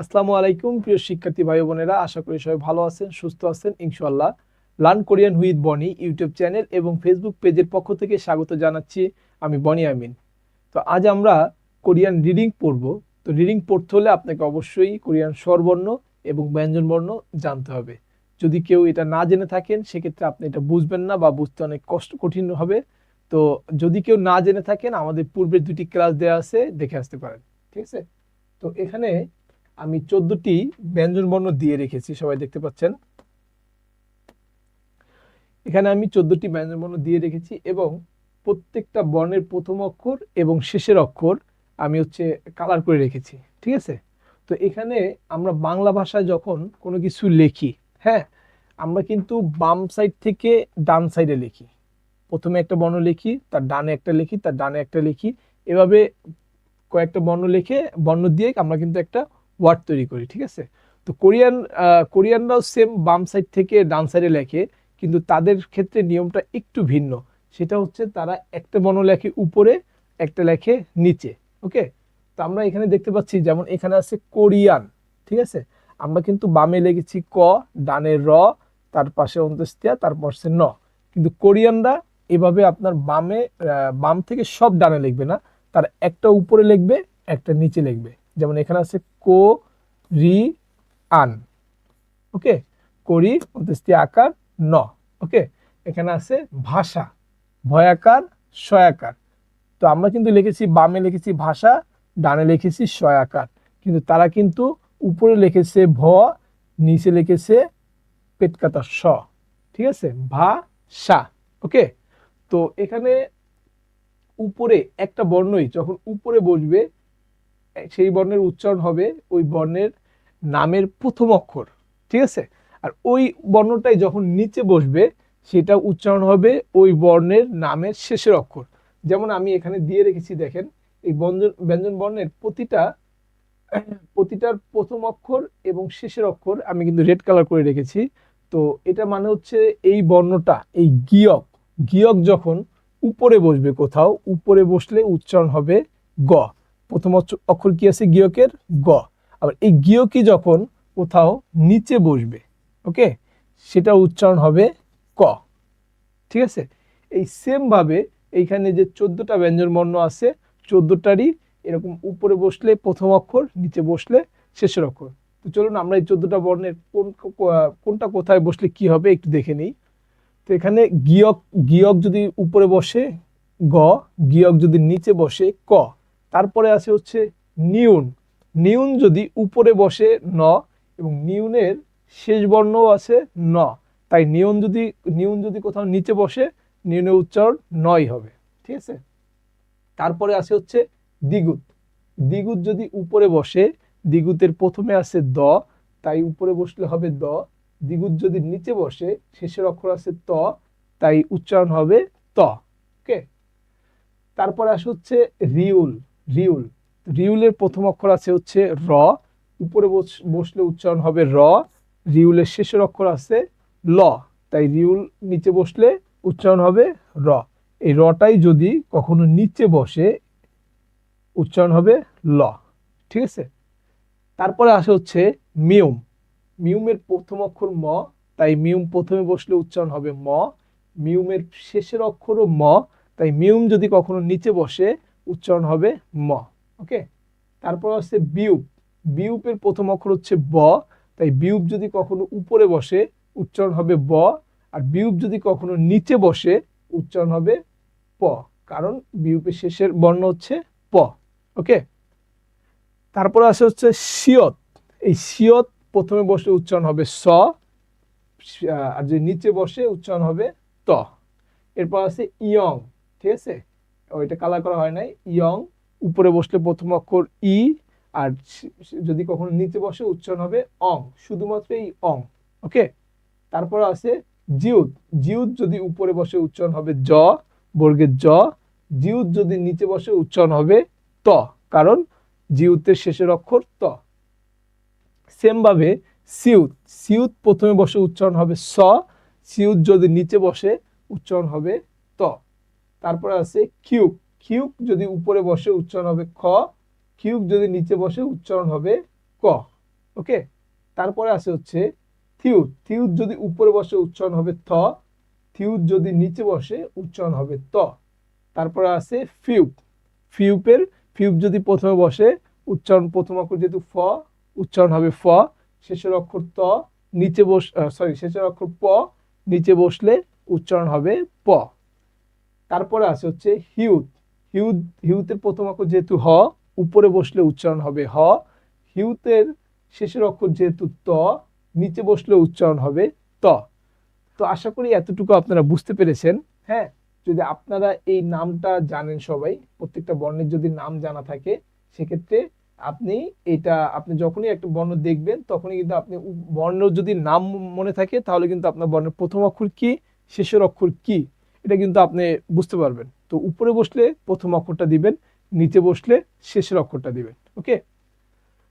আসসালামু আলাইকুম, প্রিয় শিক্ষার্থী ভাই বোনেরা। আশা করি সবাই ভালো আছেন, সুস্থ আছেন ইনশাল্লাহ learn Korean with Bonny YouTube channel এবং ফেসবুক পেজের পক্ষ থেকে স্বাগত জানাচ্ছি আমি বনি আমিন। তো আজ আমরা কোরিয়ান রিডিং পড়ব। তো রিডিং পড়তে হলে আপনাকে অবশ্যই কোরিয়ান স্বরবর্ণ এবং ব্যঞ্জনবর্ণ জানতে হবে। যদি কেউ এটা না জেনে থাকেন, সেক্ষেত্রে আপনি এটা বুঝবেন না বা বুঝতে অনেক কষ্ট কঠিন হবে। তো যদি কেউ না জেনে থাকেন, আমাদের পূর্বের দুটি ক্লাস দেওয়া আছে, দেখে আসতে পারেন। ঠিক আছে? তো এখানে আমি চোদ্দটি ব্যঞ্জন বর্ণ দিয়ে রেখেছি, সবাই দেখতে পাচ্ছেন। এখানে আমি চোদ্দটি ব্যঞ্জন বর্ণ দিয়ে রেখেছি এবং প্রত্যেকটা বর্ণের প্রথম অক্ষর এবং শেষের অক্ষর আমি হচ্ছে কালার করে রেখেছি, ঠিক আছে? তো এখানে আমরা বাংলা ভাষায় যখন কোনো কিছু লিখি হ্যাঁ আমরা কিন্তু বাম সাইড থেকে ডান সাইডে লিখি। প্রথমে একটা বর্ণ লিখি, তার ডানে একটা লিখি, তার ডানে একটা লিখি। এভাবে কয়েকটা বর্ণ লিখে, বর্ণ দিয়ে আমরা কিন্তু একটা ওয়ার্ড তৈরি করি, ঠিক আছে? তো কোরিয়ান কোরিয়ানরাও সেম বাম সাইড থেকে ডান সাইডে লেখে, কিন্তু তাদের ক্ষেত্রে নিয়মটা একটু ভিন্ন। সেটা হচ্ছে তারা একটা বর্ণ লেখে উপরে, একটা লেখে নিচে, ওকে? তো আমরা এখানে দেখতে পাচ্ছি, যেমন এখানে আছে কোরিয়ান, ঠিক আছে? আমরা কিন্তু বামে লিখেছি ক, ডানে র, তার পাশে অন্ত্যেষ্টিয়া তারপর সে ন। কিন্তু কোরিয়ানরা এভাবে আপনার বামে বাম থেকে সব ডানে লিখবে না। তার একটা উপরে লিখবে, একটা নিচে লিখবে। যেমন এখানে আছে কো, রি, আন। ওকে? করি অন্ত্যেষ্টি আকার, ন। ওকে? এখানে আছে ভাষা, ভয়াকার, সয়াকার। তো আমরা কিন্তু লিখেছি বামে লিখেছি ভাষা, ডানে লিখেছি সয়াকার। কিন্তু তারা কিন্তু উপরে লিখেছে ভ, নিচে লিখেছে পেটকাতা স। ঠিক আছে? ভা সা ওকে? তো এখানে উপরে একটা বর্ণই যখন উপরে বসবে সেই বর্ণের উচ্চারণ হবে ওই বর্ণের নামের প্রথম অক্ষর, ঠিক আছে? আর ওই বর্ণটাই যখন নিচে বসবে, সেটা উচ্চারণ হবে ওই বর্ণের নামের শেষের অক্ষর। যেমন আমি এখানে দিয়ে রেখেছি, দেখেন, এই ব্যঞ্জন ব্যঞ্জন বর্ণের প্রতিটা, প্রতিটার প্রথম অক্ষর এবং শেষের অক্ষর আমি কিন্তু রেড কালার করে রেখেছি। তো এটা মানে হচ্ছে এই বর্ণটা, এই গিয়ক। গিয়ক যখন উপরে বসবে কোথাও, উপরে বসলে উচ্চারণ হবে গ। প্রথম অক্ষ- অক্ষর কি আছে? গিয়কের গ। আবার এই গিয়কি যখন কোথাও নিচে বসবে, ওকে? সেটা উচ্চারণ হবে ক। ঠিক আছে? এই সেমভাবে এইখানে যে চোদ্দটা ব্যঞ্জন বর্ণ আছে, চোদ্দটারই এরকম উপরে বসলে প্রথম অক্ষর, নিচে বসলে শেষের অক্ষর। তো চলুন আমরা এই চোদ্দটা বর্ণের কোন কোনটা কোথায় বসলে কি হবে একটু দেখে নিই। তো এখানে গিয়ক গিয়ক যদি উপরে বসে গ, গিয়ক যদি নিচে বসে ক। তারপরে আছে হচ্ছে নিউন। নিউন যদি উপরে বসে ন এবং নিউনের শেষ বর্ণও আছে ন। তাই নিউন যদি নিউন যদি কোথাও নিচে বসে, নিউনের উচ্চারণ নয় হবে। ঠিক আছে? তারপরে আছে হচ্ছে দ্বিগুত। দ্বিগুত যদি উপরে বসে, দ্বিগুতের প্রথমে আছে দ, তাই উপরে বসলে হবে দ। দ্বিগুত যদি নিচে বসে, শেষের অক্ষর আছে ত, তাই উচ্চারণ হবে ত। ওকে? তারপরে আসে হচ্ছে রিউল। রিউল। রিউলের প্রথম অক্ষর আছে হচ্ছে র। উপরে বস- বসলে উচ্চারণ হবে র। রিউলের শেষের অক্ষর আছে ল। তাই রিউল নিচে বসলে উচ্চারণ হবে র। এই রটাই যদি কখনো নিচে বসে, উচ্চারণ হবে ল। ঠিক আছে? তারপরে আসে হচ্ছে মিউম। মিউমের প্রথম অক্ষর ম, তাই মিউম প্রথমে বসলে উচ্চারণ হবে ম। মিউমের শেষের অক্ষরও ম, তাই মিউম যদি কখনো নিচে বসে উচ্চারণ হবে ম ওকে তারপর আছে বিউপ বিউপের প্রথম অক্ষর হচ্ছে ব, তাই বিউপ যদি কখনো উপরে বসে, উচ্চারণ হবে ব, আর বিউপ যদি কখনো নিচে বসে, উচ্চারণ হবে প, কারণ বিউপের শেষের বর্ণ হচ্ছে প ওকে তারপরে আসে হচ্ছে সিয়ত। এই সিয়ত প্রথমে বসে উচ্চারণ হবে স আর যে নিচে বসে, উচ্চারণ হবে ত। এরপর আছে ইয়ং, ঠিক আছে? ওইটা কালার করা হয় নাই। ইয়ং, উপরে বসলে প্রথম অক্ষর ই, আর যদি কখনো নিচে বসে উচ্চারণ হবে অং, শুধুমাত্র এই অং, ওকে? তারপর আছে জিউত জিউত যদি উপরে বসে উচ্চারণ হবে জ, বর্গের জ জিউত যদি নিচে বসে উচ্চারণ হবে ত, কারণ জিউতের শেষের অক্ষর ত। সেম ভাবে সিউত সিউত প্রথমে বসে উচ্চারণ হবে স সিউত যদি নিচে বসে উচ্চারণ হবে ত। তারপরে আছে কিউক কিউক যদি উপরে বসে উচ্চারণ হবে খ কিউক যদি নিচে বসে উচ্চারণ হবে ক ওকে তারপরে আছে হচ্ছে থিউত থিউত যদি উপরে বসে উচ্চারণ হবে থ থিউত যদি নিচে বসে উচ্চারণ হবে ত। তারপরে আছে ফিউপ। ফিউপের, ফিউপ যদি প্রথমে বসে উচ্চারণ, প্রথম অক্ষর যেহেতু ফ, উচ্চারণ হবে ফ, শেষের অক্ষর ত, নিচে বস সরি শেষের অক্ষর প, নিচে বসলে উচ্চারণ হবে প। তারপরে আছে হচ্ছে হিউত। হিউত, হিউতের প্রথম অক্ষর যেহেতু হ, উপরে বসলে উচ্চারণ হবে হ। হিউতের শেষের অক্ষর যেহেতু ত, নিচে বসলে উচ্চারণ হবে ত। তো আশা করি এতটুকু আপনারা বুঝতে পেরেছেন। হ্যাঁ যদি আপনারা এই নামটা জানেন সবাই, প্রত্যেকটা বর্ণের যদি নাম জানা থাকে, সেক্ষেত্রে আপনি এটা, আপনি যখনই একটা বর্ণ দেখবেন, তখনই কিন্তু আপনি বর্ণ যদি নাম মনে থাকে, তাহলে কিন্তু আপনার বর্ণের প্রথম অক্ষর কি, শেষের অক্ষর কি? এটা কিন্তু আপনি বুঝতে পারবেন। তো উপরে বসলে প্রথম অক্ষরটা দিবেন, নিচে বসলে শেষের অক্ষরটা দিবেন, ওকে?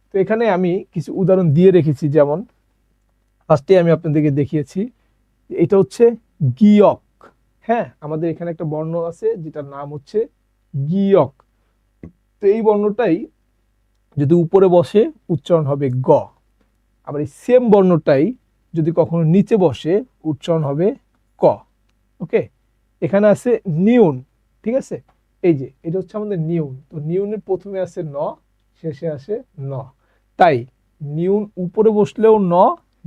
তো এখানে আমি কিছু উদাহরণ দিয়ে রেখেছি, যেমন ফার্স্টে আমি আপনাদেরকে দেখিয়েছি, এটা হচ্ছে গিয়ক হ্যাঁ? আমাদের এখানে একটা বর্ণ আছে, যেটার নাম হচ্ছে গিয়ক। তো এই বর্ণটাই যদি উপরে বসে উচ্চারণ হবে গ, আবার এই সেম বর্ণটাই যদি কখনো নিচে বসে উচ্চারণ হবে ক, ওকে? এখানে আছে নিউন, ঠিক আছে? এই যে, এটা হচ্ছে আমাদের নিউন। তো নিউনের প্রথমে আছে ন, শেষে আসে ন। তাই নিউন উপরে বসলেও ন,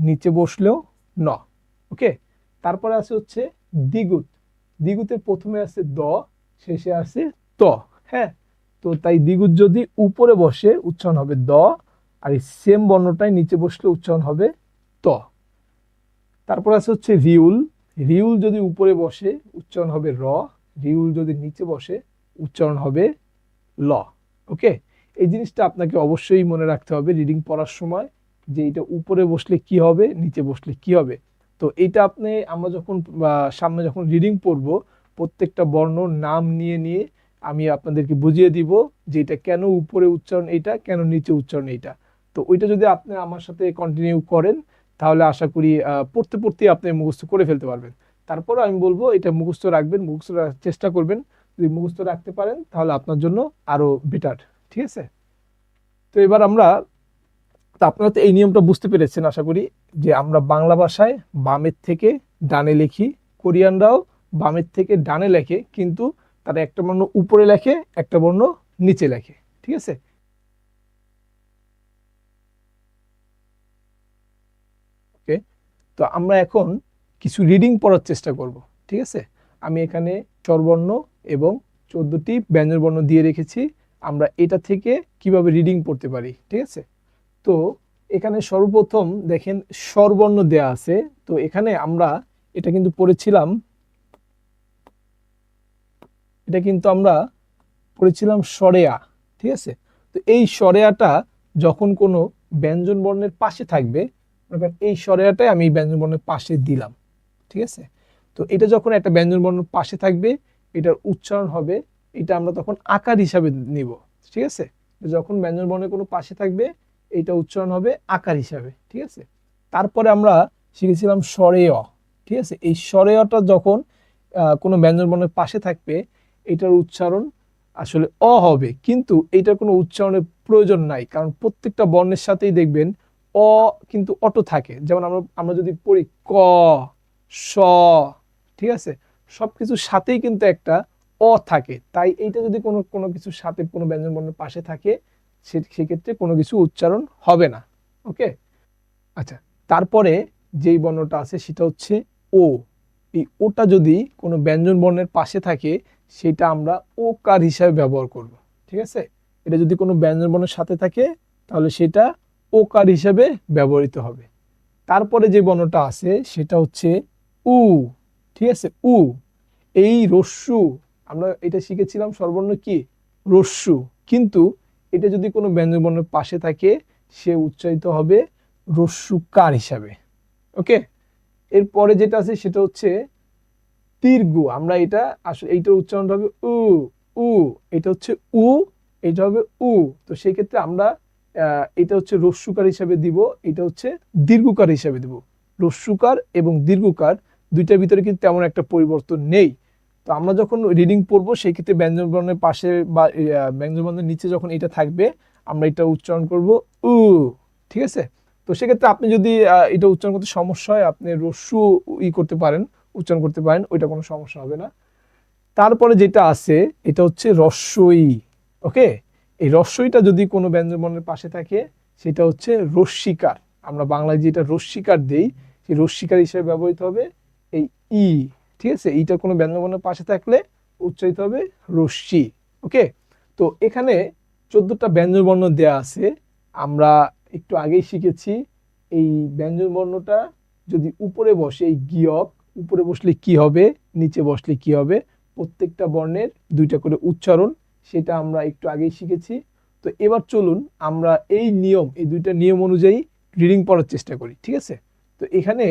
নিচে বসলেও ন, ওকে? তারপরে আছে হচ্ছে দ্বিগুত। দ্বিগুতের প্রথমে আছে দ, শেষে আছে ত হ্যাঁ? তো তাই দ্বিগুত যদি উপরে বসে উচ্চারণ হবে দ, আর এই সেম বর্ণটাই নিচে বসলে উচ্চারণ হবে ত। তারপর আছে হচ্ছে রিউল রিউল যদি উপরে বসে, উচ্চারণ হবে র। রিউল যদি নিচে বসে, উচ্চারণ হবে ল। ওকে এই জিনিসটা আপনাকে অবশ্যই মনে রাখতে হবে রিডিং পড়ার সময়, যে এটা উপরে বসলে কি হবে, নিচে বসলে কি হবে। তো এটা আপনি, আমরা যখন সামনে যখন রিডিং পড়ব, প্রত্যেকটা বর্ণ নাম নিয়ে নিয়ে আমি আপনাদেরকে বুঝিয়ে দিব যে এটা কেন উপরে উচ্চারণ এইটা, কেন নিচে উচ্চারণ এইটা। তো ওইটা যদি আপনি আমার সাথে কন্টিনিউ করেন তাহলে আশা করি পড়তে পড়তে আপনি মুখস্থ করে ফেলতে পারবেন। তারপরে আমি বলব, এটা মুখস্থ রাখবেন, মুখস্থ চেষ্টা করবেন। যদি মুখস্থ রাখতে পারেন, তাহলে আপনার জন্য আরও বেটার ঠিক আছে? তো এবার আমরা, তো আপনারা তো এই নিয়মটা বুঝতে পেরেছেন, আশা করি, যে আমরা বাংলা ভাষায় বামের থেকে ডানে লিখি, কোরিয়ানরাও বামের থেকে ডানে লেখে, কিন্তু তারা একটা বর্ণ উপরে লেখে, একটা বর্ণ নিচে লেখে, ঠিক আছে? তো আমরা এখন কিছু রিডিং পড়ার চেষ্টা করব, ঠিক আছে? আমি এখানে স্বরবর্ণ এবং চোদ্দটি ব্যঞ্জনবর্ণ দিয়ে রেখেছি। আমরা এটা থেকে কীভাবে রিডিং পড়তে পারি, ঠিক আছে? তো এখানে সর্বপ্রথম দেখেন স্বরবর্ণ দেয়া আছে। তো এখানে আমরা এটা কিন্তু পড়েছিলাম, এটা কিন্তু আমরা পড়েছিলাম সরেয়া, ঠিক আছে? তো এই সরেয়াটা যখন কোনো ব্যঞ্জন বর্ণের পাশে থাকবে করেন এই সরেয়াটাই আমি ব্যঞ্জন বর্ণের পাশে দিলাম, ঠিক আছে? তো এটা যখন একটা ব্যঞ্জন বর্ণের পাশে থাকবে, এটার উচ্চারণ হবে, এটা আমরা তখন আকার হিসাবে নিব, ঠিক আছে? যখন ব্যঞ্জন বর্ণের কোনো পাশে থাকবে, এটা উচ্চারণ হবে আকার হিসাবে, ঠিক আছে? তারপরে আমরা শিখেছিলাম স্বরেয় ঠিক আছে? এই স্বরেয়টা যখন কোনো ব্যঞ্জন বর্ণের পাশে থাকবে, এটার উচ্চারণ আসলে অ হবে, কিন্তু এটার কোনো উচ্চারণের প্রয়োজন নাই, কারণ প্রত্যেকটা বর্ণের সাথেই দেখবেন অ কিন্তু অটো থাকে। যেমন আমরা আমরা যদি পড়ি ক, স, ঠিক আছে? সব কিছুর সাথেই কিন্তু একটা অ থাকে। তাই এইটা যদি কোনো কোনো কিছুর সাথে, কোনো ব্যঞ্জন বর্ণের পাশে থাকে, সে, সেক্ষেত্রে কোনো কিছু উচ্চারণ হবে না। ওকে? আচ্ছা তারপরে যেই বর্ণটা আছে সেটা হচ্ছে ও। এই ওটা যদি কোনো ব্যঞ্জন বর্ণের পাশে থাকে, সেটা আমরা ওকার হিসাবে ব্যবহার করব। ঠিক আছে? এটা যদি কোনো ব্যঞ্জন বর্ণের সাথে থাকে, তাহলে সেটা ওকার হিসাবে ব্যবহৃত হবে। তারপরে যে বর্ণটা আছে, সেটা হচ্ছে উ, ঠিক আছে? উ, এই রস্যু, আমরা এটা শিখেছিলাম সর্বর্ণ কি? রস্যু। কিন্তু এটা যদি কোনো ব্যঞ্জন বর্ণের পাশে থাকে, সে উচ্চারিত হবে রস্যুকার হিসাবে। ওকে? এরপরে যেটা আছে, সেটা হচ্ছে দীর্ঘ আমরা এটা আসলে, এইটার উচ্চারণটা হবে উ উ। এটা হচ্ছে উ, এটা হবে উ। তো সেই ক্ষেত্রে আমরা এটা হচ্ছে রস্যুকার হিসাবে দিব এটা হচ্ছে দীর্ঘকার হিসাবে দিব। রস্যুকার এবং দীর্ঘকার দুইটার ভিতরে কিন্তু তেমন একটা পরিবর্তন নেই। তো আমরা যখন রিডিং পড়ব সেই ক্ষেত্রে ব্যঞ্জন বর্ণের পাশে বা আহ, ব্যঞ্জন বর্ণের নিচে যখন এটা থাকবে আমরা এটা উচ্চারণ করব উ ঠিক আছে? তো সেক্ষেত্রে আপনি যদি এটা উচ্চারণ করতে সমস্যা হয় আপনি রস্যু ই করতে পারেন উচ্চারণ করতে পারেন ওইটা কোনো সমস্যা হবে না। তারপরে যেটা আছে এটা হচ্ছে রস্যই ওকে? এই রস্যইটা যদি কোনো ব্যঞ্জনবর্ণের পাশে থাকে, সেটা হচ্ছে রস্যিকার আমরা বাংলায় যেটা রস্যিকার দেই, সেই রস্যিকার হিসেবে ব্যবহৃত হবে এই ই, ঠিক আছে? এইটা কোনো ব্যঞ্জনবর্ণের পাশে থাকলে উচ্চারিত হবে রস্যি ওকে? তো এখানে চোদ্দটা ব্যঞ্জনবর্ণ দেয়া আছে। আমরা একটু আগেই শিখেছি, এই ব্যঞ্জনবর্ণটা যদি উপরে বসে, এই গিয়ক, উপরে বসলে কি হবে, নিচে বসলে কি হবে, প্রত্যেকটা বর্ণের দুইটা করে উচ্চারণ সেটা আমরা একটু আগেই শিখেছি। তো এবার চলুন আমরা এই নিয়ম, এই দুইটা নিয়ম অনুযায়ী রিডিং পড়ার চেষ্টা করি, ঠিক আছে? তো এখানে,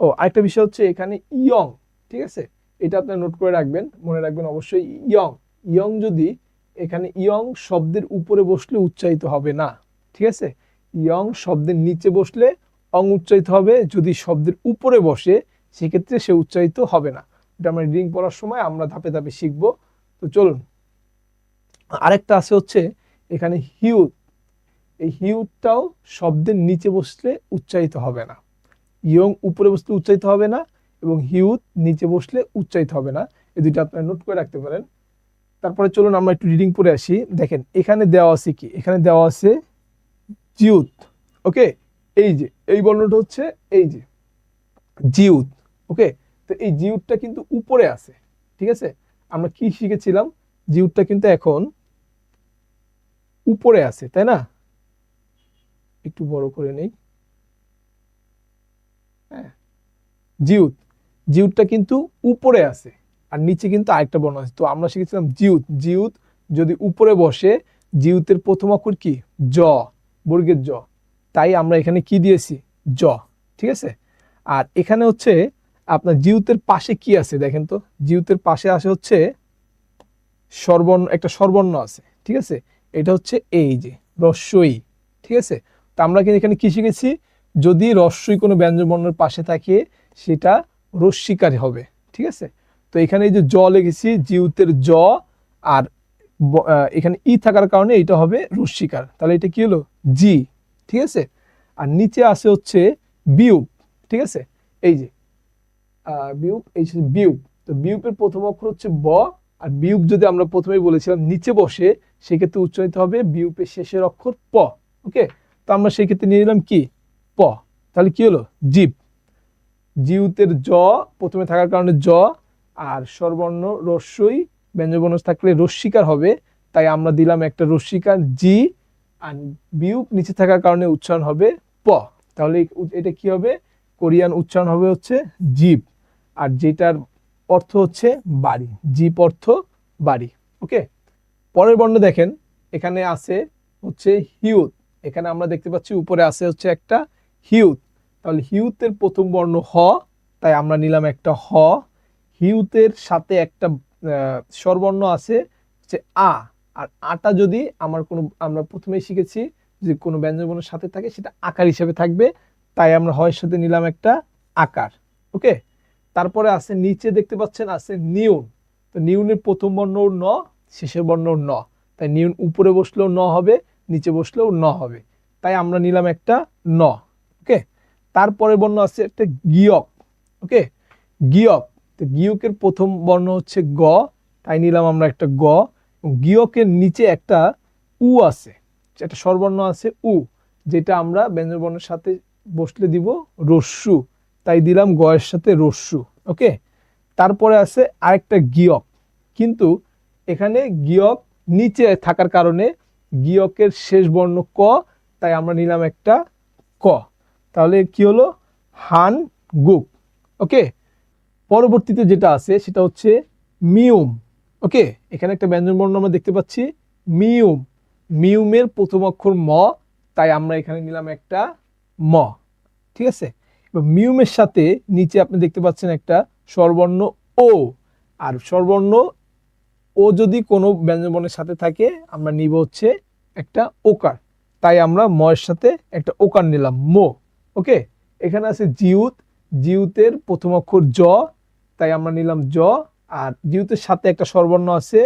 ও, আরেকটা বিষয় হচ্ছে এখানে ইয়ং ঠিক আছে? এটা আপনারা নোট করে রাখবেন, মনে রাখবেন অবশ্যই ইয়ং ইয়ং যদি এখানে ইয়ং শব্দের উপরে বসলে উচ্চারিত হবে না, ঠিক আছে? ইয়ং শব্দের নিচে বসলে অং উচ্চারিত হবে, যদি শব্দের উপরে বসে, সেক্ষেত্রে সে উচ্চারিত হবে না। এটা আমরা রিডিং পড়ার সময় আমরা ধাপে ধাপে শিখব। তো চলুন আরেকটা আছে হচ্ছে এখানে হিউট এই হিউটটাও শব্দের নিচে বসলে উচ্চারিত হবে না। ইয়ং উপরে বসলে উচ্চারিত হবে না এবং হিউট নিচে বসলে উচ্চারিত হবে না। এই দুইটা আপনারা নোট করে রাখতে পারেন। তারপরে চলুন আমরা একটু রিডিং পড়ে আসি। দেখেন, এখানে দেওয়া আছে কি? এখানে দেওয়া আছে জিউত ওকে এই যে, এই বর্ণটা হচ্ছে এই যে জিউত ওকে তো এই জিউটটা কিন্তু উপরে আছে, ঠিক আছে? আমরা কি শিখেছিলাম? জিউটটা কিন্তু এখন উপরে আছে, তাই না? একটু বড় করে নেই। হ্যাঁ। জিউত। জিউটটা কিন্তু উপরে আছে, আর নিচে কিন্তু আরেকটা বর্ণ আছে। তো আমরা শিখেছিলাম জিউত। জিউত যদি উপরে বসে, জিউতের প্রথম অক্ষর কি? জ, বর্গের জ। তাই আমরা এখানে কি দিয়েছি? জ, ঠিক আছে? আর এখানে হচ্ছে আপনার জিউতের পাশে কি আছে, দেখেন তো? জিউতের পাশে আসে হচ্ছে সর্বর্ণ, একটা সর্বর্ণ আছে, ঠিক আছে? এটা হচ্ছে এই যে, রস্যই, ঠিক আছে? তো আমরা কিন্তু এখানে কি শিখেছি? যদি রস্যই কোনো ব্যঞ্জনবর্ণের পাশে থাকে, সেটা রস্যিকার হবে, ঠিক আছে? তো এখানে এই যে জ লিখেছি, জিউতের জ আর এখানে ই থাকার কারণে এটা হবে রস্যিকার তাহলে এটা কি হলো? জি, ঠিক আছে? আর নিচে আসে হচ্ছে বিউপ ঠিক আছে? এই যে বিউপ এই বিউপ তো বিউপের প্রথম অক্ষর হচ্ছে ব আর বিউপ যদি আমরা প্রথমেই বলেছিলাম, নিচে বসে সেক্ষেত্রে উচ্চারিত হবে বিউপের শেষের অক্ষর প, ওকে? তো আমরা সেক্ষেত্রে নিয়ে নিলাম কি? প। তাহলে কি হলো? জিপ জিউতের জ প্রথমে থাকার কারণে জ, আর স্বরবর্ণ রস্যই ব্যঞ্জনবর্ণ থাকলে রস্যিকার হবে, তাই আমরা দিলাম একটা রস্যিকার জি, আর বিউপ নিচে থাকার কারণে উচ্চারণ হবে প। তাহলে এটা কি হবে? কোরিয়ান উচ্চারণ হবে হচ্ছে জিপ আর যেটার অর্থ হচ্ছে বাড়ি জিপ অর্থ বাড়ি, ওকে? পরের বর্ণ দেখেন, এখানে আছে হচ্ছে হিউত, এখানে আমরা দেখতে পাচ্ছি উপরে আছে হচ্ছে একটা হিউত, তাহলে হিউতের প্রথম বর্ণ হ, তাই আমরা নিলাম একটা হ, হিউতের সাথে একটা স্বরবর্ণ আছে হচ্ছে আ, আর আটা যদি আমার কোনো, আমরা প্রথমেই শিখেছি যে কোনো ব্যঞ্জনবর্ণের সাথে থাকে সেটা আকার হিসেবে থাকবে, তাই আমরা হয়ের সাথে নিলাম একটা আকার, ওকে? তারপরে আছে নিচে দেখতে পাচ্ছেন আছে নিউন। তো নিউনের প্রথম বর্ণ ন, শেষের বর্ণ ন। তাই নিউন উপরে বসলেও ন হবে, নিচে বসলেও ন হবে। তাই আমরা নিলাম একটা ন, ওকে? তারপরে বর্ণ আছে একটা গিয়ক, ওকে? গিয়ক, তো গিয়কের প্রথম বর্ণ হচ্ছে গ, তাই নিলাম আমরা একটা গ। গিয়কের নিচে একটা উ আছে একটা স্বরবর্ণ আছে উ, যেটা আমরা ব্যঞ্জনবর্ণের সাথে বসলে দিব রস্যু। তাই দিলাম গয়ের সাথে রস্যু ওকে? তারপরে আছে আরেকটা গিয়ক। কিন্তু এখানে গিয়ক নিচে থাকার কারণে গিয়কের শেষ বর্ণ ক, তাই আমরা নিলাম একটা ক। তাহলে কি হলো? হান গুক, ওকে? পরবর্তীতে যেটা আছে সেটা হচ্ছে মিউম, ওকে? এখানে একটা ব্যঞ্জন বর্ণ আমরা দেখতে পাচ্ছি, মিউম। মিউমের প্রথম অক্ষর ম, তাই আমরা এখানে নিলাম একটা ম, ঠিক আছে? এবার মিউমের সাথে নিচে আপনি দেখতে পাচ্ছেন একটা স্বরবর্ণ ও। আর স্বরবর্ণ ও যদি কোনো ব্যঞ্জনবর্ণের সাথে থাকে, আমরা নিব হচ্ছে একটা ওকার। তাই আমরা ময়ের সাথে একটা ওকার নিলাম, মো। ওকে? এখানে আছে জিউত। জিউতের প্রথম অক্ষর জ, তাই আমরা নিলাম জ। আর জিউতের সাথে একটা স্বরবর্ণ আছে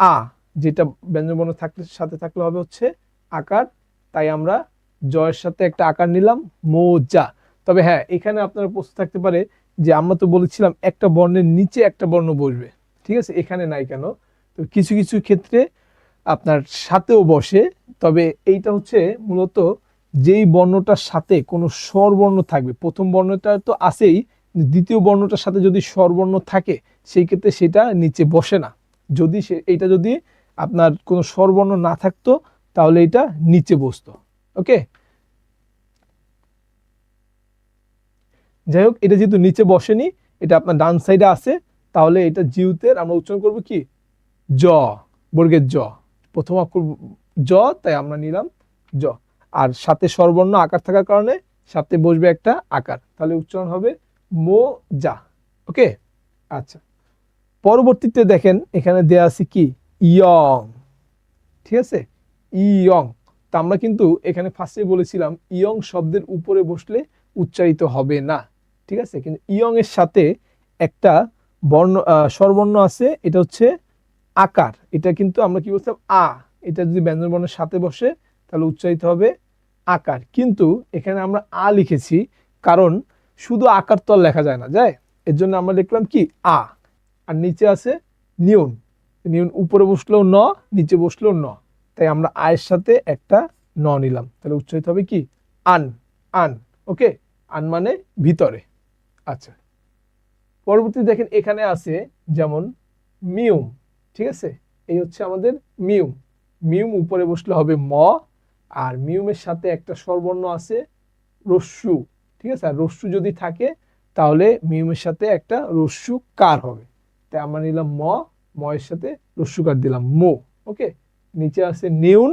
আ, যেটা ব্যঞ্জনবর্ণ থাকলে, সাথে থাকলে হবে হচ্ছে আকার। তাই আমরা জয়ের সাথে একটা আকার নিলাম মোজা তবে হ্যাঁ এখানে আপনার প্রশ্ন থাকতে পারে যে আমরা তো বলেছিলাম একটা বর্ণের নিচে একটা বর্ণ বসবে, ঠিক আছে? এখানে নাই কেন? তো কিছু কিছু ক্ষেত্রে আপনার সাথেও বসে, তবে এইটা হচ্ছে মূলত যেই বর্ণটার সাথে কোনো স্বরবর্ণ থাকবে, প্রথম বর্ণটা তো আসেই দ্বিতীয় বর্ণটার সাথে যদি স্বরবর্ণ থাকে, সেই ক্ষেত্রে সেটা নিচে বসে না। যদি সে, এইটা যদি আপনার কোনো স্বরবর্ণ না থাকতো, তাহলে এটা নিচে বসতো, ওকে? যাই হোক এটা যেহেতু নিচে বসেনি, এটা আপনার ডান সাইডে আছে, তাহলে এটা জিউতের আমরা উচ্চারণ করব কি? জ, বর্গের জ। প্রথম অক্ষর জ, তাই আমরা নিলাম জ। আর সাথে স্বরবর্ণ আকার থাকার কারণে সাথে বসবে একটা আকার। তাহলে উচ্চারণ হবে মো যা ওকে? আচ্ছা। পরবর্তীতে দেখেন, এখানে দেয়া আছে কি? ইয়ং। ঠিক আছে? ইয়ং। তা আমরা কিন্তু এখানে ফার্স্টে বলেছিলাম, ইয়ং শব্দের উপরে বসলে উচ্চারিত হবে না। ঠিক আছে? কিন্তু ইয়ং এর সাথে একটা বর্ণ স্বরবর্ণ আছে, এটা হচ্ছে আকার। এটা কিন্তু আমরা কি বলছিলাম আ। এটা যদি ব্যঞ্জন বর্ণের সাথে বসে, তাহলে উচ্চারিত হবে আকার। কিন্তু এখানে আমরা আ লিখেছি, কারণ শুধু আকার তল লেখা যায় না, যায়? এর জন্য আমরা লিখলাম কি? আ। আর নিচে আছে নিউন। নিউন উপরে বসলেও ন, নিচে বসলেও ন। তাই আমরা আয়ের সাথে একটা ন নিলাম। তাহলে উচ্চারিত হবে কি? আন। আন। ওকে? আন মানে ভিতরে। আচ্ছা। পরবর্তী দেখেন এখানে আছে যেমন মিউম, ঠিক আছে? এই হচ্ছে আমাদের মিউম। মিউম উপরে বসলে হবে ম, আর মিউমের সাথে একটা স্বরবর্ণ আছে রস্যু, ঠিক আছে? আর রস্যু যদি থাকে, তাহলে মিউমের সাথে একটা রস্যু কার হবে? তাই আমরা নিলাম ম ম এর সাথে রস্যুকার দিলাম মো, ওকে? নিচে আছে নিউন,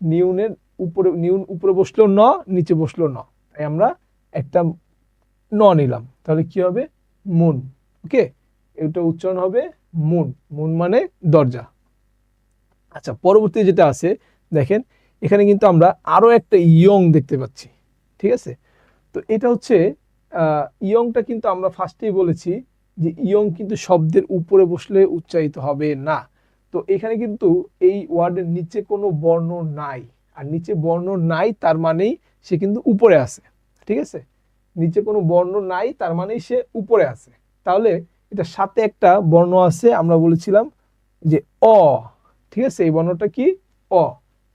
নিউনের উপরে, নিউন উপরে বসলেও ন, নিচে বসলেও ন। তাই আমরা একটা ন নিলাম, তাহলে কি হবে? মুন ওকে এটা উচ্চারণ হবে মুন মুন মানে দরজা। আচ্ছা পরবর্তী যেটা আছে, দেখেন, এখানে কিন্তু আমরা আরও একটা ইয়ং দেখতে পাচ্ছি, ঠিক আছে? তো এটা হচ্ছে ইয়ংটা কিন্তু আমরা ফার্স্টেই বলেছি যে ইয়ং কিন্তু শব্দের উপরে বসলে উচ্চারিত হবে না। তো এখানে কিন্তু এই ওয়ার্ডের নিচে কোনো বর্ণ নাই, আর নিচে বর্ণ নাই তার মানেই সে কিন্তু উপরে আছে, ঠিক আছে? নিচে কোনো বর্ণ নাই, তার মানেই সে উপরে আছে। তাহলে এটা সাথে একটা বর্ণ আছে, আমরা বলেছিলাম যে অ, ঠিক আছে? এই বর্ণটা কি? অ।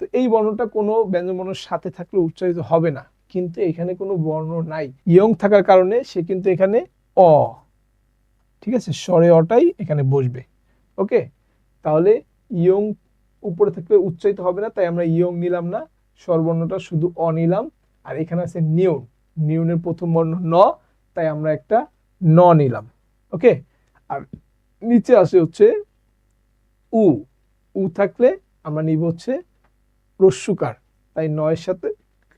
তো এই বর্ণটা কোনো ব্যঞ্জন বর্ণের সাথে থাকলে উচ্চারিত হবে না, কিন্তু এখানে কোনো বর্ণ নাই। ইয়ং থাকার কারণে সে কিন্তু এখানে অ। ঠিক আছে? স্বরে অটাই এখানে বসবে। ওকে? তাহলে ইয়ং উপরে থাকলে উচ্চারিত হবে না, তাই আমরা ইয়ং নিলাম না, স্বরবর্ণটা শুধু অ নিলাম, আর এখানে আছে নিউন নিউনের প্রথম বর্ণ ন, তাই আমরা একটা ন নিলাম, ওকে? আর নিচে আসে হচ্ছে উ উ থাকলে আমরা নিব হচ্ছে রস্যুকার তাই নয়ের সাথে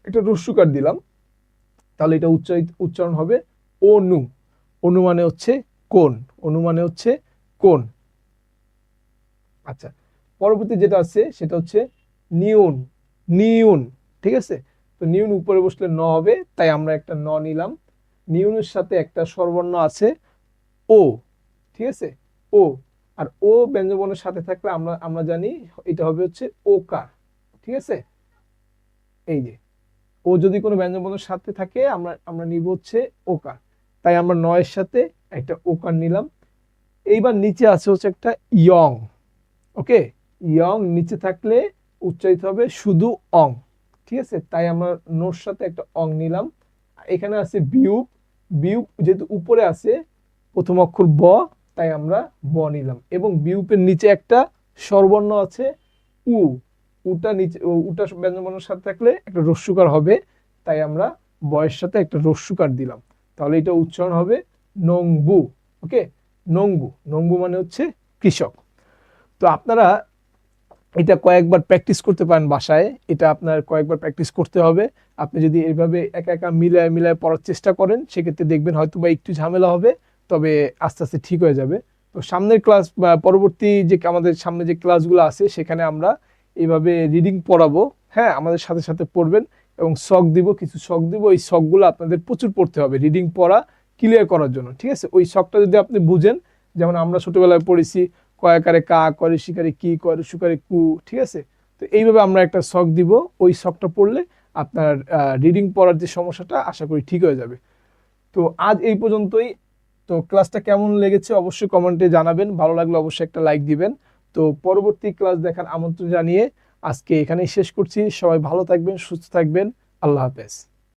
এটা রস্যুকার দিলাম, তাহলে এটা উচ্চারিত, উচ্চারণ হবে অনু অনু মানে হচ্ছে কোন অনু মানে হচ্ছে কোন আচ্ছা পরবর্তী যেটা আছে সেটা হচ্ছে নিউন নিউন, ঠিক আছে? তো নিউন উপরে বসলে ন হবে, তাই আমরা একটা ন নিলাম। নিউনের সাথে একটা স্বরবর্ণ আছে ও, ঠিক আছে? ও, আর ও ব্যঞ্জনবর্ণের সাথে থাকলে আমরা আমরা জানি এটা হবে হচ্ছে ওকার, ঠিক আছে? এই যে, ও যদি কোনো ব্যঞ্জনবর্ণের সাথে থাকে, আমরা আমরা নিব হচ্ছে ওকার। তাই আমরা নয়ের সাথে একটা ওকার নিলাম। এইবার নিচে আছে হচ্ছে একটা ইয়ং, ওকে? ইয়ং নিচে থাকলে উচ্চারিত হবে শুধু অং। ঠিক আছে? তাই আমরা নোর সাথে একটা অং নিলাম। এখানে আছে বিউপ বিউপ যেহেতু উপরে আছে, প্রথম অক্ষর ব, তাই আমরা ব নিলাম। এবং বিউপের নিচে একটা স্বরবর্ণ আছে, উ। উটা নিচে উটা ব্যঞ্জনবর্ণের সাথে থাকলে একটা রস্যুকার হবে, তাই আমরা বয়ের সাথে একটা রস্যুকার দিলাম। তাহলে এটা উচ্চারণ হবে নংবু ওকে? নংবু নংবু মানে হচ্ছে কৃষক। তো আপনারা এটা কয়েকবার প্র্যাকটিস করতে পারেন বাসায়। এটা আপনার কয়েকবার প্র্যাকটিস করতে হবে। আপনি যদি এভাবে একা একা মিলায় মিলায় পড়ার চেষ্টা করেন, সেক্ষেত্রে দেখবেন হয়তো বা একটু ঝামেলা হবে, তবে আস্তে আস্তে ঠিক হয়ে যাবে। তো সামনের ক্লাস বা পরবর্তী যে আমাদের সামনে যে ক্লাসগুলো আছে, সেখানে আমরা এইভাবে রিডিং পড়াবো। হ্যাঁ আমাদের সাথে সাথে পড়বেন এবং শখ দিব। কিছু শখ দিব। ওই শখগুলো আপনাদের প্রচুর পড়তে হবে। রিডিং পড়া ক্লিয়ার করার জন্য। ঠিক আছে? ওই শখটা যদি আপনি বুঝেন, যেমন আমরা ছোটোবেলায় পড়েছি কয়াকারে কা, করে শিকারে কি, করে সুকারে কু, ঠিক আছে? তো এইভাবে আমরা একটা শখ দিব, ওই শখটা পড়লে আপনার রিডিং পড়ার যে সমস্যাটা, আশা করি ঠিক হয়ে যাবে। তো আজ এই পর্যন্তই। তো ক্লাসটা কেমন লেগেছে অবশ্যই কমেন্টে জানাবেন। ভালো লাগলে অবশ্যই একটা লাইক দিবেন। তো পরবর্তী ক্লাস দেখার আমন্ত্রণ জানিয়ে আজকে এখানেই শেষ করছি। সবাই ভালো থাকবেন, সুস্থ থাকবেন। আল্লাহ হাফেজ।